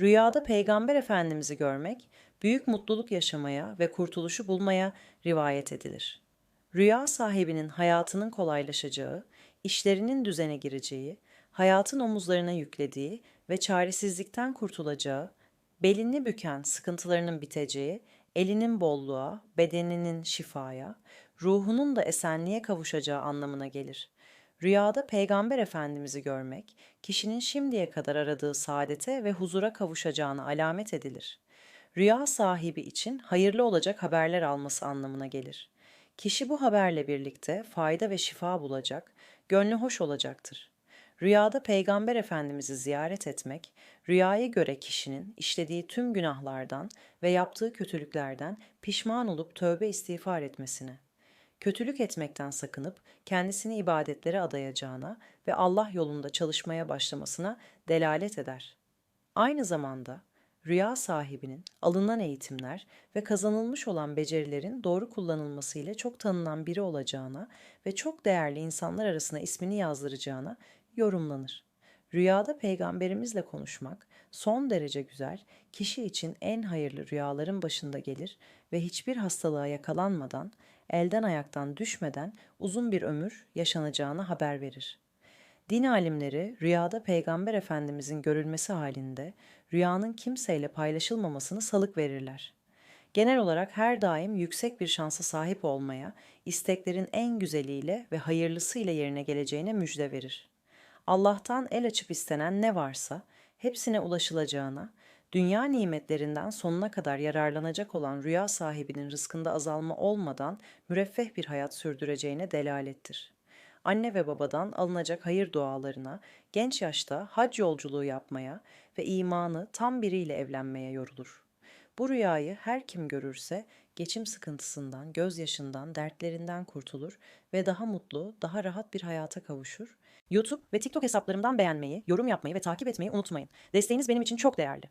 Rüyada Peygamber Efendimiz'i görmek, büyük mutluluk yaşamaya ve kurtuluşu bulmaya rivayet edilir. Rüya sahibinin hayatının kolaylaşacağı, işlerinin düzene gireceği, hayatın omuzlarına yüklediği ve çaresizlikten kurtulacağı, belini büken sıkıntılarının biteceği, elinin bolluğa, bedeninin şifaya, ruhunun da esenliğe kavuşacağı anlamına gelir. Rüyada Peygamber Efendimiz'i görmek, kişinin şimdiye kadar aradığı saadete ve huzura kavuşacağına alamet edilir. Rüya sahibi için hayırlı olacak haberler alması anlamına gelir. Kişi bu haberle birlikte fayda ve şifa bulacak, gönlü hoş olacaktır. Rüyada Peygamber Efendimiz'i ziyaret etmek, rüyaya göre kişinin işlediği tüm günahlardan ve yaptığı kötülüklerden pişman olup tövbe istiğfar etmesine, kötülük etmekten sakınıp kendisini ibadetlere adayacağına ve Allah yolunda çalışmaya başlamasına delalet eder. Aynı zamanda rüya sahibinin alınan eğitimler ve kazanılmış olan becerilerin doğru kullanılması ile çok tanınan biri olacağına ve çok değerli insanlar arasına ismini yazdıracağına yorumlanır. Rüyada peygamberimizle konuşmak son derece güzel, kişi için en hayırlı rüyaların başında gelir ve hiçbir hastalığa yakalanmadan, elden ayaktan düşmeden uzun bir ömür yaşanacağına haber verir. Din alimleri rüyada Peygamber Efendimizin görülmesi halinde rüyanın kimseyle paylaşılmamasını salık verirler. Genel olarak her daim yüksek bir şansa sahip olmaya, isteklerin en güzeliyle ve hayırlısıyla yerine geleceğine müjde verir. Allah'tan el açıp istenen ne varsa hepsine ulaşılacağına, dünya nimetlerinden sonuna kadar yararlanacak olan rüya sahibinin rızkında azalma olmadan müreffeh bir hayat sürdüreceğine delalettir. Anne ve babadan alınacak hayır dualarına, genç yaşta hac yolculuğu yapmaya ve imanı tam biriyle evlenmeye yorulur. Bu rüyayı her kim görürse geçim sıkıntısından, gözyaşından, dertlerinden kurtulur ve daha mutlu, daha rahat bir hayata kavuşur. YouTube ve TikTok hesaplarımdan beğenmeyi, yorum yapmayı ve takip etmeyi unutmayın. Desteğiniz benim için çok değerli.